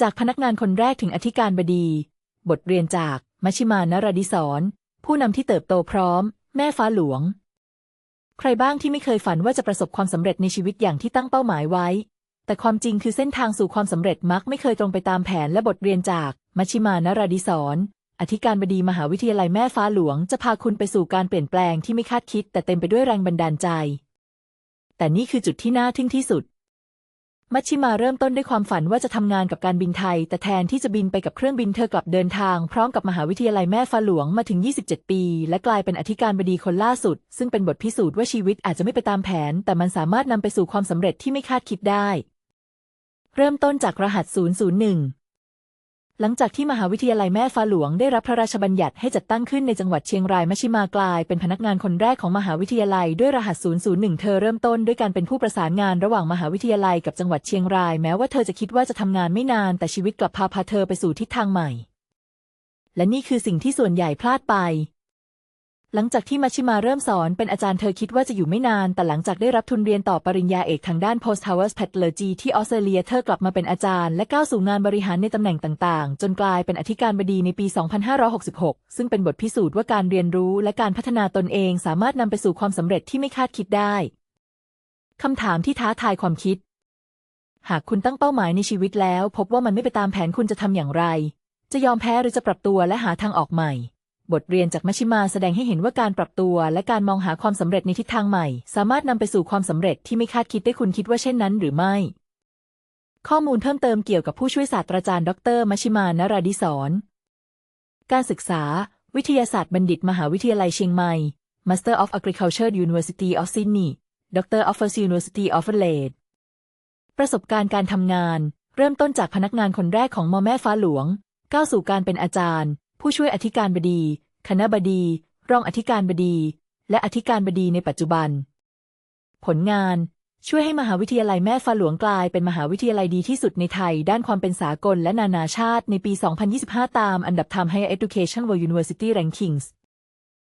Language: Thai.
จากพนักงานคนแรกถึงอธิการบดี บทเรียนจากมัชิมานรดิศรผู้นำที่เติบโตพร้อม แม่ฟ้าหลวง ใครบ้างที่ไม่เคยฝันว่าจะประสบความสำเร็จในชีวิตอย่างที่ตั้งเป้าหมายไว้ แต่ความจริงคือเส้นทางสู่ความสำเร็จมักไม่เคยตรงไปตามแผนและบทเรียนจากมัชิมานรดิศรอธิการบดีมหาวิทยาลัยแม่ฟ้าหลวงจะพาคุณไปสู่การเปลี่ยนแปลงที่ไม่คาดคิด แต่เต็มไปด้วยแรงบันดาลใจ แต่นี่คือจุดที่น่าทึ่งที่สุด มัชชิมาเริ่มต้นด้วยความฝันว่าจะทำงานกับการบินไทย แต่แทนที่จะบินไปกับเครื่องบินเธอกลับเดินทาง พร้อมกับมหาวิทยาลัยแม่ฟ้าหลวงมาถึง 27 ปี และกลายเป็นอธิการบดีคนล่าสุด ซึ่งเป็นบทพิสูจน์ว่าชีวิตอาจจะไม่ไปตามแผน แต่มันสามารถนำไปสู่ความสำเร็จที่ไม่คาดคิดได้ เริ่มต้นจากรหัส 001 หลังจากที่มหาวิทยาลัยแม่ฟ้าหลวงได้รับพระราชบัญญัติให้จัดตั้งขึ้นในจังหวัดเชียงรายมัชิมากลาย เป็นพนักงานคนแรกของมหาวิทยาลัยด้วยรหัส 001 เธอเริ่มต้นด้วยการเป็นผู้ประสานงานระหว่างมหาวิทยาลัยกับจังหวัดเชียงราย แม้ว่าเธอจะคิดว่าจะทำงานไม่นานแต่ชีวิตกลับพาพาเธอไปสู่ทิศทางใหม่ และนี่คือสิ่งที่ส่วนใหญ่พลาดไป หลังจากที่มัชชิมาเริ่มสอนเป็นอาจารย์เธอคิดว่าจะอยู่ไม่นาน แต่หลังจากได้รับทุนเรียนต่อปริญญาเอกทางด้าน Post Harvest Pathology ที่ออสเตรเลียเธอกลับมาเป็นอาจารย์และก้าวสู่งานบริหารในตำแหน่งต่างๆ จนกลายเป็นอธิการบดีในปี 2566 ซึ่งเป็นบทพิสูจน์ว่าการเรียนรู้และการพัฒนาตนเองสามารถนำไปสู่ความสำเร็จที่ไม่คาดคิดได้คำถามที่ท้าทายความคิด หากคุณตั้งเป้าหมายในชีวิตแล้ว พบว่ามันไม่ไปตามแผนคุณจะทำอย่างไร จะยอมแพ้หรือจะปรับตัวและหาทางออกใหม่ บทเรียนจากมัชชิมาแสดงให้เห็นว่าการปรับตัว และการมองหาความสำเร็จในทิศทางใหม่ สามารถนำไปสู่ความสำเร็จที่ไม่คาดคิดได้คุณคิดว่าเช่นนั้นหรือไม่ ข้อมูลเพิ่มเติมเกี่ยวกับผู้ช่วยศาสตราจารย์ ดร มัชชิมานราดิศรการศึกษา วิทยาศาสตร์บัณฑิตมหาวิทยาลัยเชียงใหม่ Master of Agriculture University of Sydney Doctor of First University of Adelaide ประสบการณ์การทำงาน เริ่มต้นจากพนักงานคนแรกของมอแม่ฟ้าหลวง ก้าวสู่การเป็นอาจารย์ ผู้ช่วยอธิการบดี คณะบดี รองอธิการบดี และอธิการบดีในปัจจุบัน ผลงาน ช่วยให้มหาวิทยาลัยแม่ฟ้าหลวงกลายเป็นมหาวิทยาลัยดีที่สุดในไทย ด้านความเป็นสากลและนานาชาติในปี 2025 ตามอันดับ Time Higher Education World University Rankings